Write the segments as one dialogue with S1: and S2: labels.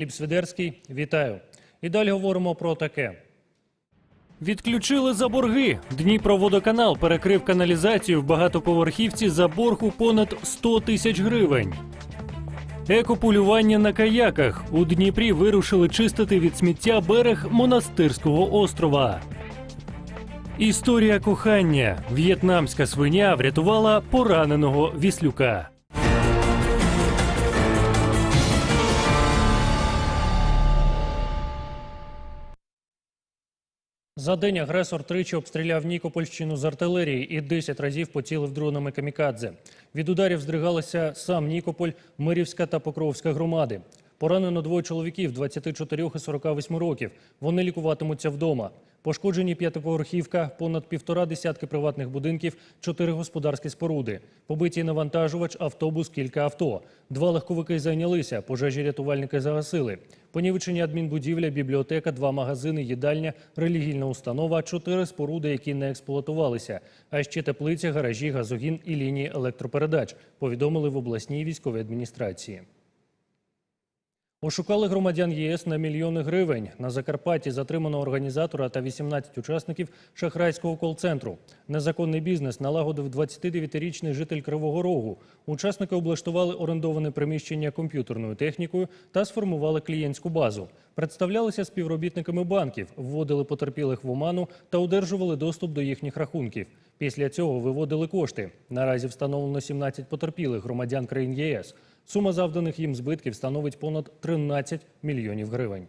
S1: Ліп Свідерський, вітаю. І далі говоримо про таке. Відключили за борги. Дніпроводоканал перекрив каналізацію в багатоповерхівці за борг у понад 100 тисяч гривень. Екополювання на каяках у Дніпрі вирушили чистити від сміття берег монастирського острова. Історія кохання. В'єтнамська свиня врятувала пораненого віслюка. За день агресор тричі обстріляв Нікопольщину з артилерії і 10 разів поцілив дронами камікадзе. Від ударів здригалися сам Нікополь, Мирівська та Покровська громади. Поранено двоє чоловіків 24 і 48 років. Вони лікуватимуться вдома. Пошкоджені п'ятиповерхівка, понад півтора десятки приватних будинків, чотири господарські споруди. Побиті навантажувач, автобус, кілька авто. Два легковики зайнялися, пожежі рятувальники загасили. Понівечені адмінбудівля, бібліотека, два магазини, їдальня, релігійна установа, чотири споруди, які не експлуатувалися. А ще теплиця, гаражі, газогін і лінії електропередач, повідомили в обласній військовій адміністрації. Ошукали громадян ЄС на мільйони гривень. На Закарпатті затримано організатора та 18 учасників шахрайського кол-центру. Незаконний бізнес налагодив 29-річний житель Кривого Рогу. Учасники облаштували орендоване приміщення комп'ютерною технікою та сформували клієнтську базу. Представлялися співробітниками банків, вводили потерпілих в оману та одержували доступ до їхніх рахунків. Після цього виводили кошти. Наразі встановлено 17 потерпілих громадян країн ЄС. Сума завданих їм збитків становить понад 13 мільйонів гривень.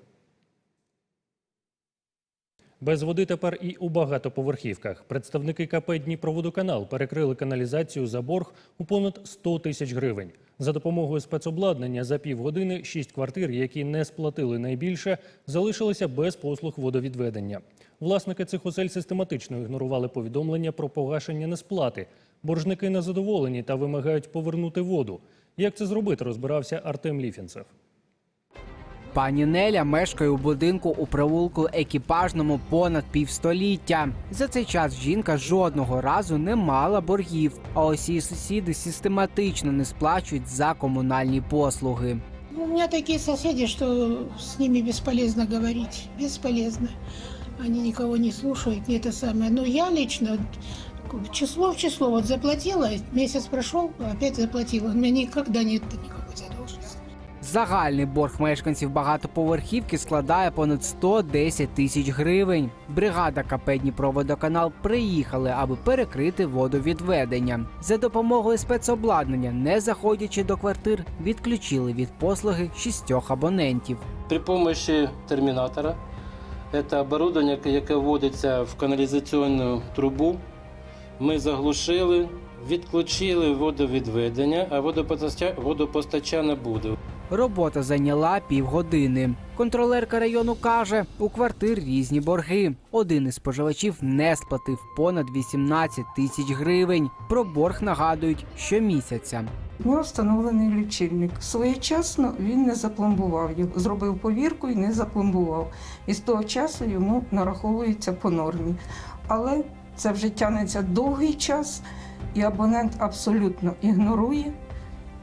S1: Без води тепер і у багатоповерхівках. Представники КП Дніпроводоканал перекрили каналізацію за борг у понад 100 тисяч гривень. За допомогою спецобладнання за півгодини шість квартир, які не сплатили найбільше, залишилися без послуг водовідведення. Власники цих осель систематично ігнорували повідомлення про погашення несплати. Боржники незадоволені та вимагають повернути воду. Як це зробити, розбирався Артем Ліфінцев.
S2: Пані Неля мешкає у будинку у провулку екіпажному понад півстоліття. За цей час жінка жодного разу не мала боргів, а ось її сусіди систематично не сплачують за комунальні послуги.
S3: Ну, У меня такие соседи, что с ними бесполезно говорить. Бесполезно. Они никого не слушают, не это самое. Но я лично число в число вот заплатила, месяц прошел, опять заплатила. У нет никакой задолженности.
S2: Загальний борг мешканців багатоповерхівки складає понад 110 тисяч гривень. Бригада КП Дніпроводоканал приїхали, аби перекрити водовідведення. За допомогою спецобладнання, не заходячи до квартир, відключили від послуги шістьох абонентів.
S4: При помощи термінатора це оборудование, яке вводиться в каналізаційну трубу. Ми заглушили, відключили водовідведення, а водопостача- водопостачання буде.
S2: Робота зайняла півгодини. Контролерка району каже, у квартир різні борги. Один із споживачів не сплатив понад 18 тисяч гривень. Про борг нагадують щомісяця.
S5: У нього встановлений лічильник. Своєчасно він не запломбував його, зробив повірку і не запломбував. І з того часу йому нараховується по нормі. Але це вже тягнеться довгий час, і абонент абсолютно ігнорує,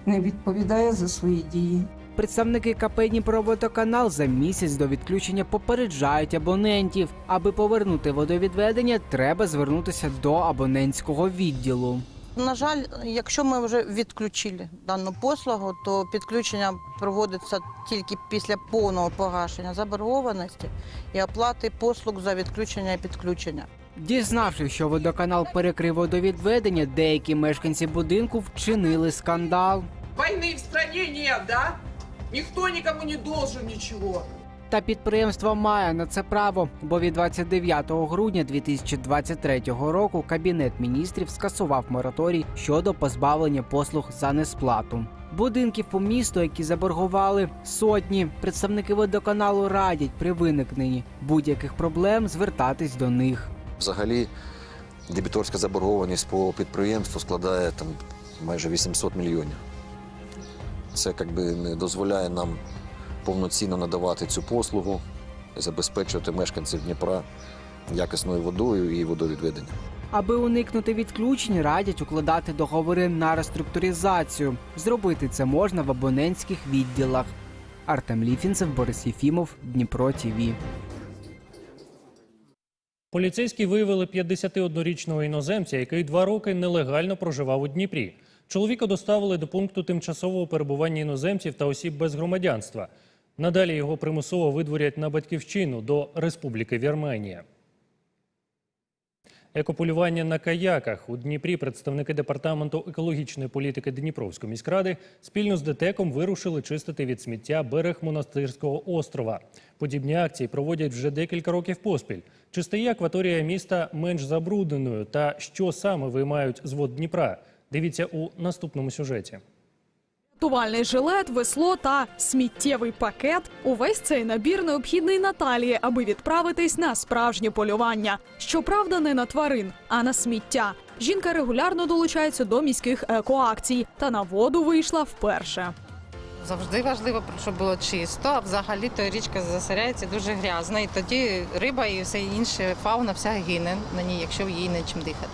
S5: не відповідає за свої дії.
S2: Представники КП Дніпроводоканал за місяць до відключення попереджають абонентів. Аби повернути водовідведення, треба звернутися до абонентського відділу.
S6: На жаль, якщо ми вже відключили дану послугу, то підключення проводиться тільки після повного погашення заборгованості і оплати послуг за відключення і підключення.
S2: Дізнавшись, що водоканал перекрив водовідведення, деякі мешканці будинку вчинили скандал.
S7: Войны в стране нет, да? Никто никому не должен ничего.
S2: Та підприємство має на це право, бо від 29 грудня 2023 року Кабінет міністрів скасував мораторій щодо позбавлення послуг за несплату. Будинків по місту, які заборгували сотні, представники водоканалу радять при виникненні будь-яких проблем звертатись до них.
S8: Взагалі, дебіторська заборгованість по підприємству складає там майже 800 мільйонів. Це якби не дозволяє нам повноцінно надавати цю послугу забезпечувати мешканців Дніпра якісною водою і водовідведенням.
S2: Аби уникнути відключень, радять укладати договори на реструктуризацію. Зробити це можна в абонентських відділах. Артем Ліфінцев, Борис Єфімов, Дніпро ТІВІ.
S1: Поліцейські виявили 51-річного іноземця, який два роки нелегально проживав у Дніпрі. Чоловіка доставили до пункту тимчасового перебування іноземців та осіб без громадянства. Надалі його примусово видворять на батьківщину до Республіки Вірменія. Екополювання на каяках у Дніпрі представники департаменту екологічної політики Дніпровської міськради спільно з ДТЕКом вирушили чистити від сміття берег монастирського острова. Подібні акції проводять вже декілька років поспіль. Чи стає акваторія міста менш забрудненою та що саме виймають з вод Дніпра? Дивіться у наступному сюжеті.
S9: Рятувальний жилет, весло та сміттєвий пакет. Увесь цей набір необхідний Наталії, аби відправитись на справжнє полювання. Щоправда, не на тварин, а на сміття. Жінка регулярно долучається до міських екоакцій та на воду вийшла вперше.
S10: Завжди важливо, щоб було чисто, а взагалі то річка засоряється дуже грязна. І тоді риба і все інше, фауна вся гине на ній, якщо їй нечим дихати.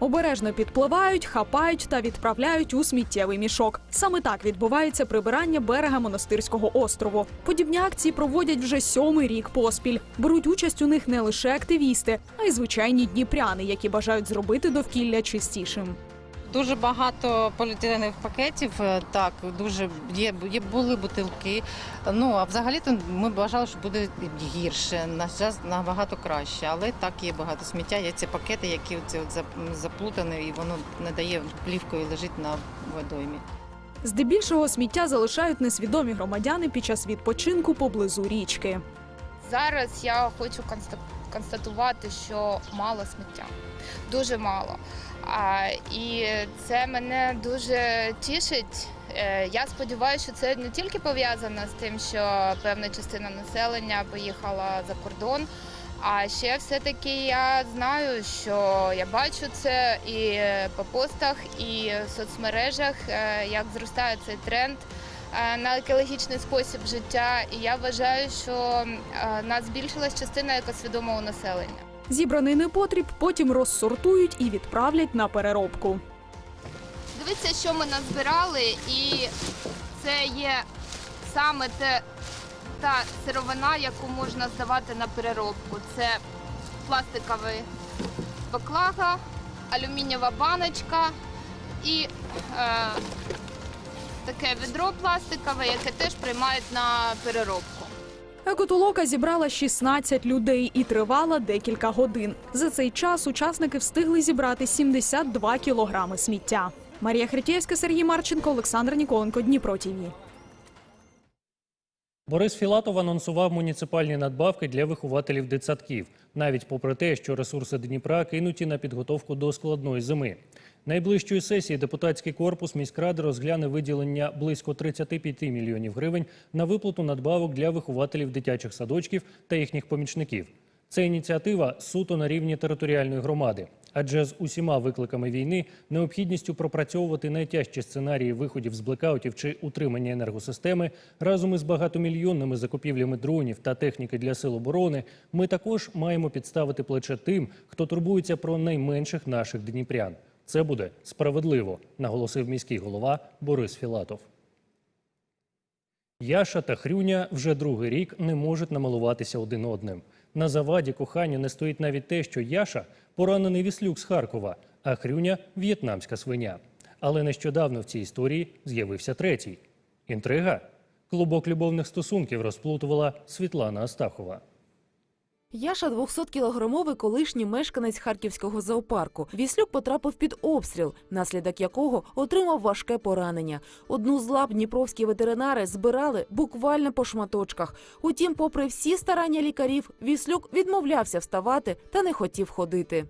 S9: Обережно підпливають, хапають та відправляють у сміттєвий мішок. Саме так відбувається прибирання берега монастирського острову. Подібні акції проводять вже сьомий рік поспіль. Беруть участь у них не лише активісти, а й звичайні дніпряни, які бажають зробити довкілля чистішим.
S10: Дуже багато поліетиленових пакетів. е, Так, дуже є, є були бутилки. Ну а взагалі то ми вважали, що буде гірше. На час набагато краще, але так є багато сміття. Є ці пакети, які оці от заплутані, і воно не дає плівкою лежить на водоймі.
S9: Здебільшого сміття залишають несвідомі громадяни під час відпочинку поблизу річки.
S11: Зараз я хочу конста- констатувати, що мало сміття, дуже мало. І це мене дуже тішить. Е, Я сподіваюся, що це не тільки пов'язано з тим, що певна частина населення поїхала за кордон. А ще все-таки я знаю, що я бачу це і по постах, і в соцмережах, е, як зростає цей тренд на екологічний спосіб життя. І я вважаю, що е, нас збільшилась частина екосвідомого населення.
S9: Зібраний непотріб потім розсортують і відправлять на переробку.
S11: Дивіться, що ми назбирали, і це є саме те, та сировина, яку можна здавати на переробку. Це пластиковий баклага, алюмінієва баночка і е, таке відро пластикове, яке теж приймають на переробку.
S9: Екотолока зібрала 16 людей і тривала декілька годин. За цей час учасники встигли зібрати 72 кілограми сміття. Марія Хретєвська, Сергій Марченко, Олександр Ніколенко, Дніпро ТІВІ.
S1: Борис Філатов анонсував муніципальні надбавки для вихователів дитсадків, навіть попри те, що ресурси Дніпра кинуті на підготовку до складної зими. Найближчої сесії депутатський корпус міськради розгляне виділення близько 35 мільйонів гривень на виплату надбавок для вихователів дитячих садочків та їхніх помічників. Це ініціатива суто на рівні територіальної громади. Адже з усіма викликами війни, необхідністю пропрацьовувати найтяжчі сценарії виходів з блекаутів чи утримання енергосистеми разом із багатомільйонними закупівлями дронів та техніки для сил оборони, ми також маємо підставити плече тим, хто турбується про найменших наших дніпрян. Це буде справедливо, наголосив міський голова Борис Філатов. Яша та Хрюня вже другий рік не можуть намилуватися один одним. На заваді коханню не стоїть навіть те, що Яша поранений віслюк з Харкова, а Хрюня в'єтнамська свиня. Але нещодавно в цій історії з'явився третій. Інтрига? Клубок любовних стосунків розплутувала Світлана Астахова.
S12: Яша 200-кілограмовий колишній мешканець харківського зоопарку. Віслюк потрапив під обстріл, наслідок якого отримав важке поранення. Одну з лап дніпровські ветеринари збирали буквально по шматочках. Утім, попри всі старання лікарів, віслюк відмовлявся вставати та не хотів ходити.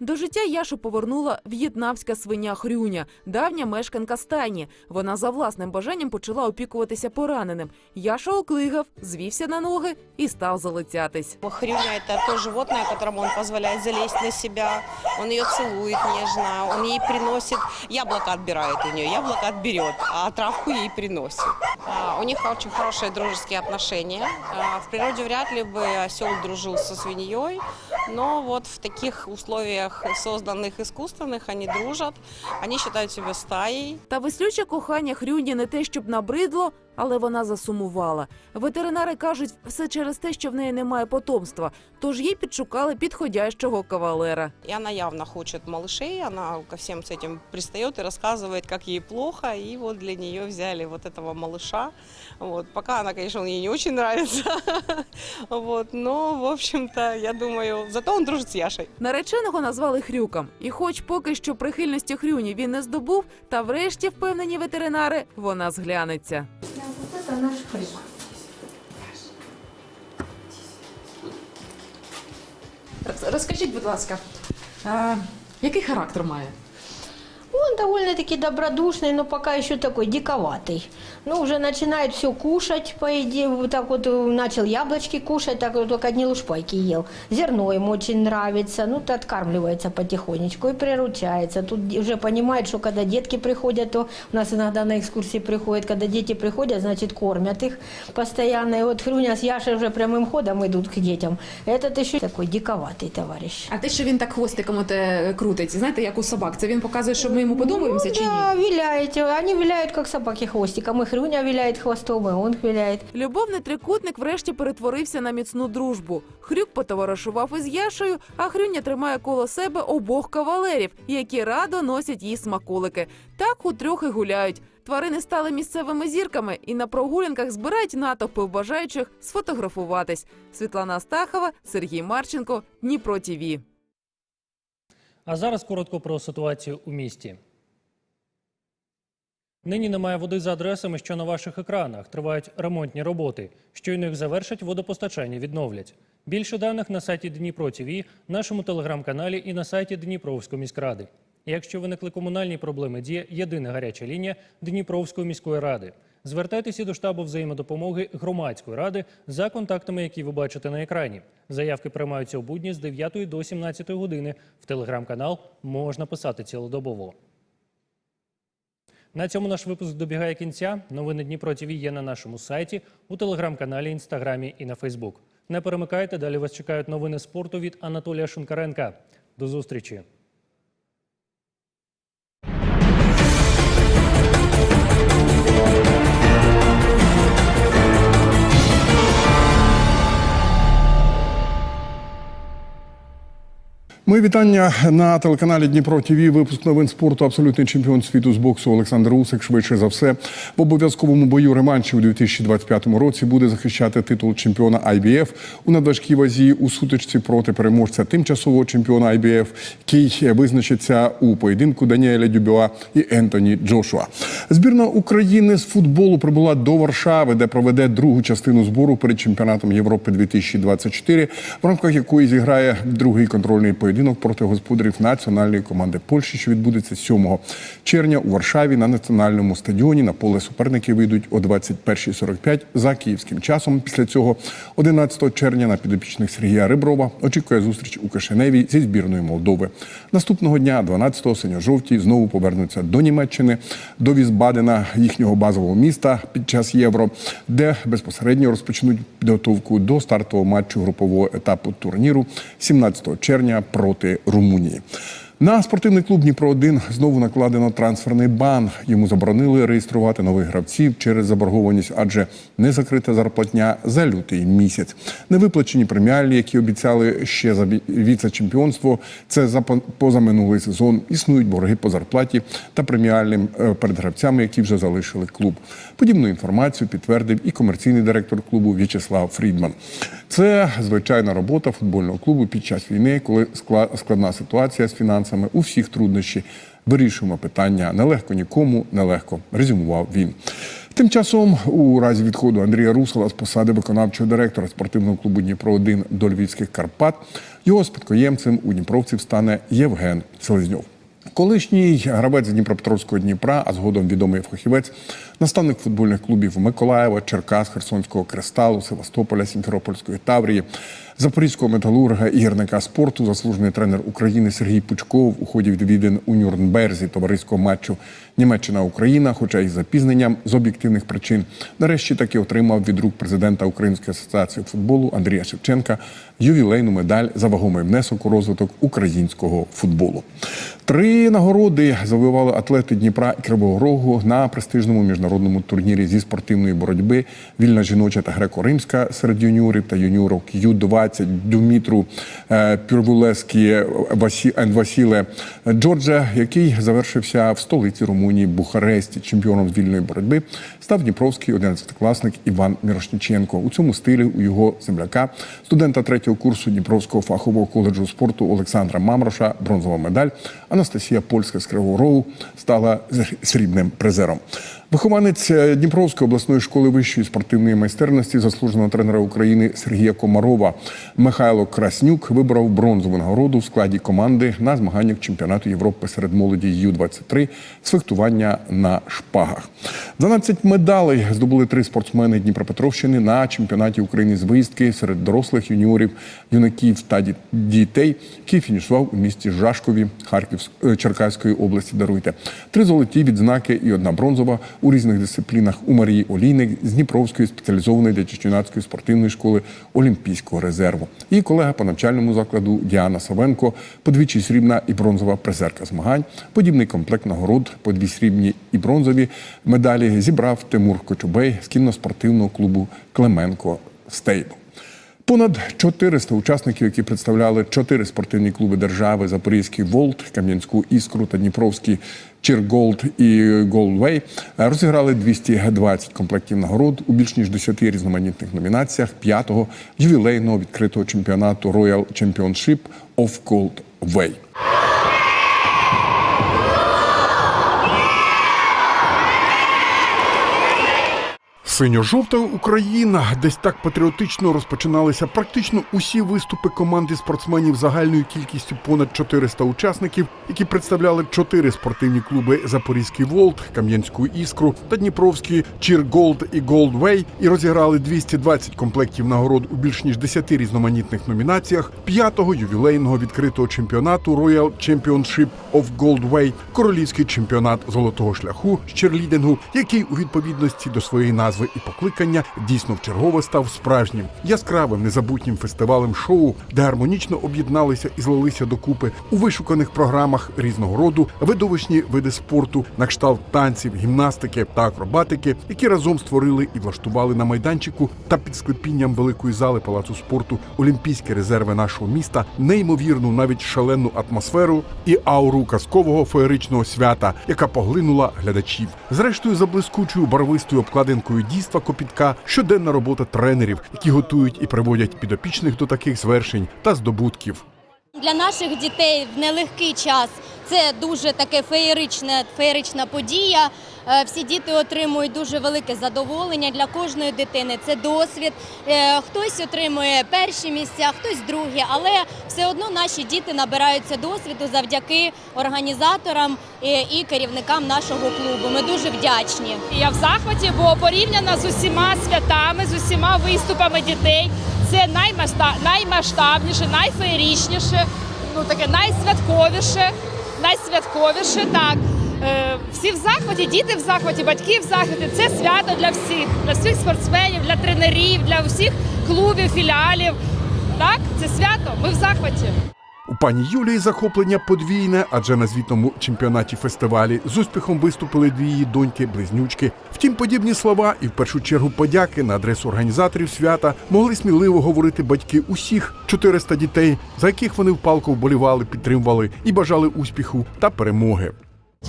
S12: До життя Яшу повернула в'єтнамська свиня Хрюня, давня мешканка стайні. Вона за власним бажанням почала опікуватися пораненим. Яша оклигав, звівся на ноги і став залицятись.
S13: Хрюня – это то животное, которому он позволяет залезть на себя. Он ее целует нежно, он ей приносит, яблоко отбирает у нее, яблоко отберет, а травку ей приносит. А, У них очень хорошие дружеские отношения. В природе вряд ли бы осел дружил со свиньей, Но вот в таких условиях, созданных искусственных, они дружат, они считают себя стаей.
S12: Та веслюче кохання Хрюні не те, щоб набридло, але вона засумувала. Ветеринари кажуть, все через те, що в неї немає потомства, тож їй підшукали підходящого кавалера.
S13: И она явно хочет малышей, она ко всем с этим пристает и рассказывает, как ей плохо, и вот для нее взяли вот этого малыша. Вот. Пока она, конечно, ей не очень нравится, вот. но, в общем-то, я думаю, зато он дружит с Яшей.
S12: Нареченого назвали Хрюком. І хоч поки що прихильності Хрюні він не здобув, та врешті, впевнені ветеринари, вона зглянеться.
S3: Вот это наш хрюк.
S14: Розкажіть, будь ласка, а, який характер має?
S15: Он довольно-таки добродушный, но пока еще такой диковатый. Ну, уже начинает все кушать, по идее, вот так вот э, начал яблочки кушать, так вот только одни лушпайки ел. Зерно ему очень нравится, ну, то откармливается потихонечку и приручается. Тут уже понимает, что когда детки приходят, то у нас иногда на экскурсии приходят, когда дети приходят, значит, кормят их постоянно. И вот Хрюня с Яшей уже прямым ходом идут к детям. Этот еще такой диковатый товарищ.
S14: А те, що він так хвостиком от, е, крутить, знаєте, як у собак, це він показує, що ми йому подобаємося чи ні?
S15: Да, виляете. Они виляют, как собаки хвостиком. И Хрюня виляет хвостом, и он виляет.
S12: Любовний трикутник врешті перетворився на міцну дружбу. Хрюк потоваришував із Яшею, а Хрюня тримає коло себе обох кавалерів, які радо носять їй смаколики. Так утрьох і гуляють. Тварини стали місцевими зірками і на прогулянках збирають натовпи бажаючих сфотографуватись. Світлана Астахова, Сергій Марченко, Дніпро ТІВІ.
S1: А зараз коротко про ситуацію у місті. Нині немає води за адресами, що на ваших екранах. Тривають ремонтні роботи. Щойно їх завершать, водопостачання відновлять. Більше даних на сайті Дніпро ТВ, нашому телеграм-каналі і на сайті Дніпровської міськради. Якщо виникли комунальні проблеми, діє єдина гаряча лінія Дніпровської міської ради. Звертайтеся до штабу взаємодопомоги громадської ради за контактами, які ви бачите на екрані. Заявки приймаються у будні з 9 до 17 години. В телеграм-канал можна писати цілодобово. На цьому наш випуск добігає кінця. Новини Дніпро ТВ є на нашому сайті, у телеграм-каналі, інстаграмі і на Фейсбук. Не перемикайте, далі вас чекають новини спорту від Анатолія Шункаренка. До зустрічі!
S16: Мої вітання на телеканалі Дніпро ТВ. Випуск новин спорту. Абсолютний чемпіон світу з боксу Олександр Усик. Швидше за все в обов'язковому бою реманші у 2025 році буде захищати титул чемпіона IBF у надважкій вазі у сутичці проти переможця тимчасового чемпіона IBF, який визначиться у поєдинку Даніеля Дюбюа і Ентоні Джошуа. Збірна України з футболу прибула до Варшави, де проведе другу частину збору перед чемпіонатом Європи 2024, в рамках якої зіграє другий контрольний поєдинок проти господарів національної команди Польщі, що відбудеться 7 червня у Варшаві на національному стадіоні. На поле суперники вийдуть о 21.45 за київським часом. Після цього 11 червня на підопічних Сергія Риброва очікує зустріч у Кишиневі зі збірною Молдови. Наступного дня, 12-го, синьо-жовті, знову повернуться до Німеччини, до Візбадена, їхнього базового міста під час євро, де безпосередньо розпочнуть підготовку до стартового матчу групового етапу турніру 17 червня проти Румунії. На спортивний клуб Дніпро 1 знову накладено трансферний бан. Йому заборонили реєструвати нових гравців через заборгованість, адже не закрита зарплатня за лютий місяць. Невиплачені преміальні, які обіцяли ще за віце-чемпіонство. Це за позаминулий сезон. Існують борги по зарплаті та преміальним е, перед гравцями, які вже залишили клуб. Подібну інформацію підтвердив і комерційний директор клубу В'ячеслав Фрідман. Це звичайна робота футбольного клубу під час війни, коли складна ситуація з фінансами, у всіх труднощі. Вирішуємо питання нелегко нікому, нелегко, резюмував він. Тим часом, у разі відходу Андрія Русала з посади виконавчого директора спортивного клубу Дніпро 1 до Львівських Карпат, його спадкоємцем у Дніпровців стане Євген Селезньов. Колишній гравець Дніпропетровського Дніпра, а згодом відомий фахівець, наставник футбольних клубів Миколаєва, Черкас, Херсонського Кристалу, Севастополя, Сімферопольської Таврії, Запорізького металурга і гірника спорту, заслужений тренер України Сергій Пучков у ході відвідин у Нюрнберзі товариського матчу Німеччина-Україна, хоча й запізненням з об'єктивних причин, нарешті таки отримав від рук президента Української асоціації футболу Андрія Шевченка ювілейну медаль за вагомий внесок у розвиток українського футболу. Три нагороди завоювали атлети Дніпра і Кривого Рогу на престижному міжнародному турнірі зі спортивної боротьби Вільна жіноча та греко-римська серед юніорів та юніорок Ю-20 Дюмітру е, Пюрвулескі Васіле Джорджа, який завершився в столиці Румунії Бухаресті. Чемпіоном з вільної боротьби став дніпровський 11-класник Іван Мірошніченко. У цьому стилі у його земляка, студента третього курсу Дніпровського фахового коледжу спорту Олександра Мамроша, бронзова медаль. Анастасія Польська з Кривого Рогу стала срібним призером. Вихованець е, Дніпровської обласної школи вищої спортивної майстерності, заслуженого тренера України Сергія Комарова Михайло Краснюк вибрав бронзову нагороду в складі команди на змаганнях чемпіонату Європи серед молоді Ю-23 з фехтування на шпагах. 12 медалей здобули три спортсмени Дніпропетровщини на чемпіонаті України з виїздки серед дорослих юніорів, юнаків та дітей, який фінішував у місті Жашкові Харків Черкаської області. Даруйте три золоті відзнаки і одна бронзова у різних дисциплінах у Марії Олійник з Дніпровської спеціалізованої дитячо-юнацької спортивної школи Олімпійського резерву. І колега по навчальному закладу Діана Савенко, подвічі срібна і бронзова призерка змагань. Подібний комплект нагород, по дві срібні і бронзові медалі зібрав Тимур Кочубей з кінно-спортивного клубу Клеменко Стейбл. Понад 400 учасників, які представляли чотири спортивні клуби держави: Запорізький Волт, Кам'янську Іскру та Дніпровський Чірголд і Голдвей, розіграли 220 комплектів нагород у більш ніж 10 різноманітних номінаціях п'ятого ювілейного відкритого чемпіонату Royal Championship of Goldway. Синьо-жовта Україна. Десь так патріотично розпочиналися практично усі виступи команди спортсменів загальною кількістю понад 400 учасників, які представляли чотири спортивні клуби Запорізький Волт, Кам'янську Іскру та Дніпровський Чірголд і Голдвей, і розіграли 220 комплектів нагород у більш ніж 10 різноманітних номінаціях п'ятого ювілейного відкритого чемпіонату Royal Championship of Goldway, королівський чемпіонат золотого шляху з черлідингу, який у відповідності до своєї назви і покликання дійсно вчергове став справжнім яскравим незабутнім фестивалем шоу, де гармонічно об'єдналися і злилися докупи у вишуканих програмах різного роду видовищні види спорту, на кшталт танців, гімнастики та акробатики, які разом створили і влаштували на майданчику та під склепінням великої зали палацу спорту Олімпійські резерви нашого міста неймовірну, навіть шалену атмосферу і ауру казкового феєричного свята, яка поглинула глядачів. Зрештою, за блискучою барвистою обкладинкою дійства копітка щоденна робота тренерів, які готують і приводять підопічних до таких звершень та здобутків.
S17: Для наших дітей в нелегкий час це дуже таке феєрична, феєрична подія. Е, Всі діти отримують дуже велике задоволення для кожної дитини. Це досвід. Е, Хтось отримує перші місця, хтось другі, але все одно наші діти набираються досвіду завдяки організаторам е, і керівникам нашого клубу. Ми дуже вдячні.
S18: Я в захваті, бо порівняно з усіма святами, з усіма виступами дітей, це наймасштабніше, найфеєрічніше, ну таке найсвятковіше, найсвятковіше. Так всі в захваті, діти в захваті, батьки в захваті. Це свято для всіх, для всіх спортсменів, для тренерів, для усіх клубів, філіалів. Так, це свято. Ми в захваті.
S16: У пані Юлії захоплення подвійне, адже на звітному чемпіонаті фестивалі з успіхом виступили дві її доньки-близнючки. Втім, подібні слова і в першу чергу подяки на адресу організаторів свята могли сміливо говорити батьки усіх 400 дітей, за яких вони впалко вболівали, підтримували і бажали успіху та перемоги.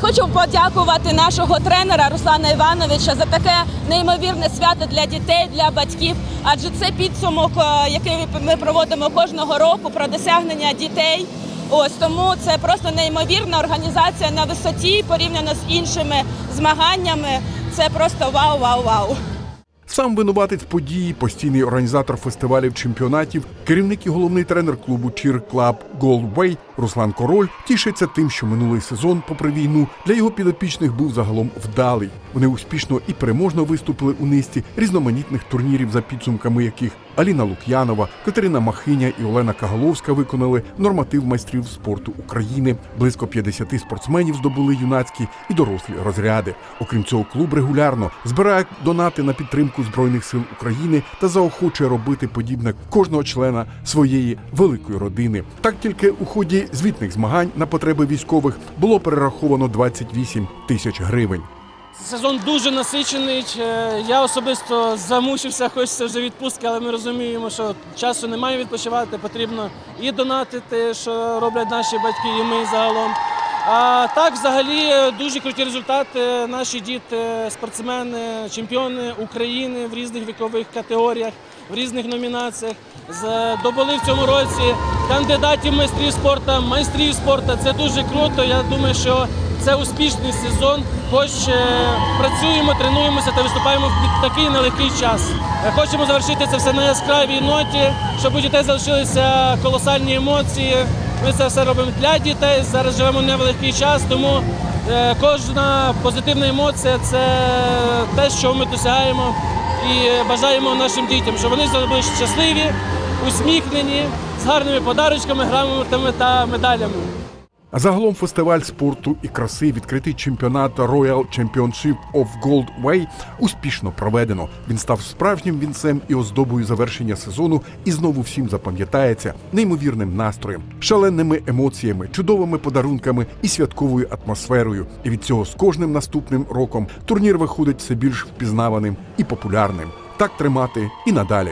S19: Хочу подякувати нашого тренера Руслана Івановича за таке неймовірне свято для дітей, для батьків. Адже це підсумок, е, який ми проводимо кожного року про досягнення дітей. Ось тому це просто неймовірна організація на висоті порівняно з іншими змаганнями. Це просто вау, вау, вау.
S16: Сам винуватець події, постійний організатор фестивалів чемпіонатів, керівник і головний тренер клубу Cheer Club Goldway Руслан Король тішиться тим, що минулий сезон, попри війну, для його підопічних був загалом вдалий. Вони успішно і переможно виступили у низці різноманітних турнірів, за підсумками яких Аліна Лук'янова, Катерина Махиня і Олена Кагаловська виконали норматив майстрів спорту України. Близько 50 спортсменів здобули юнацькі і дорослі розряди. Окрім цього, клуб регулярно збирає донати на підтримку збройних сил України та заохочує робити подібне кожного члена своєї великої родини. Так тільки у ході звітних змагань на потреби військових було перераховано 28 тисяч гривень.
S20: Сезон дуже насичений. Е, Я особисто замучився, хочеться вже відпустки, але ми розуміємо, що часу немає відпочивати. Потрібно і донатити, що роблять наші батьки, і ми загалом. А так, взагалі, дуже круті результати. Наші діти, спортсмени, чемпіони України в різних вікових категоріях, в різних номінаціях. Здобули в цьому році кандидатів майстрів спорту, майстрів спорту. Це дуже круто. Я думаю, що це успішний сезон. Хоч е, працюємо, тренуємося та виступаємо в такий нелегкий час. Е, Хочемо завершити це все на яскравій ноті, щоб у дітей залишилися колосальні емоції. Ми це все робимо для дітей. Зараз живемо не в легкий час, тому е, кожна позитивна емоція це те, що ми досягаємо і бажаємо нашим дітям, щоб вони були щасливі, усміхнені, з гарними подарочками, грамотами та медалями.
S16: Загалом фестиваль спорту і краси, відкритий чемпіонат Royal Championship of Gold Way успішно проведено. Він став справжнім вінцем і оздобою завершення сезону, і знову всім запам'ятається неймовірним настроєм, шаленими емоціями, чудовими подарунками і святковою атмосферою. І від цього з кожним наступним роком турнір виходить все більш впізнаваним і популярним. Так тримати і надалі.